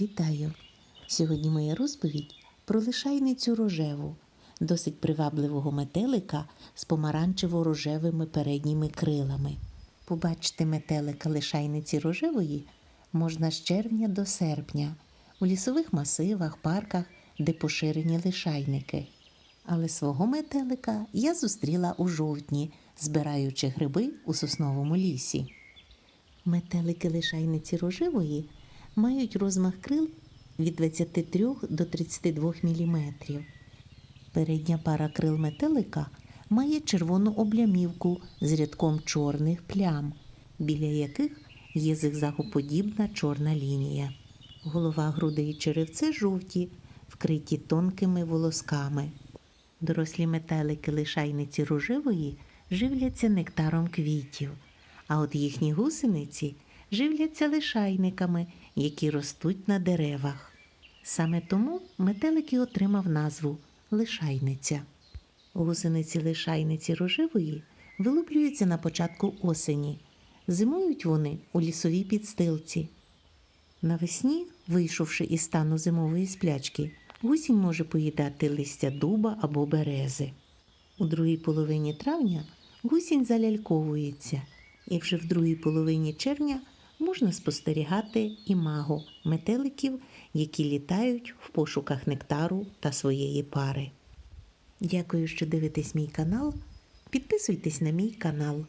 Вітаю! Сьогодні моя розповідь про лишайницю рожеву, досить привабливого метелика з помаранчево-рожевими передніми крилами. Побачити метелика лишайниці рожевої можна з червня до серпня у лісових масивах, парках, де поширені лишайники. Але свого метелика я зустріла у жовтні, збираючи гриби у сосновому лісі. Метелики лишайниці рожевої мають розмах крил від 23 до 32 мм. Передня пара крил метелика має червону облямівку з рядком чорних плям, біля яких є зигзагоподібна чорна лінія. Голова, груди і черевце жовті, вкриті тонкими волосками. Дорослі метелики лишайниці рожевої живляться нектаром квітів, а от їхні гусениці живляться лишайниками, які ростуть на деревах. Саме тому метелик і отримав назву лишайниця. Гусениці лишайниці рожевої вилуплюються на початку осені. Зимують вони у лісовій підстилці. Навесні, вийшовши із стану зимової сплячки, гусінь може поїдати листя дуба або берези. У другій половині травня гусінь заляльковується, і вже в другій половині червня можна спостерігати імаго метеликів, які літають в пошуках нектару та своєї пари. Дякую, що дивитесь мій канал. Підписуйтесь на мій канал.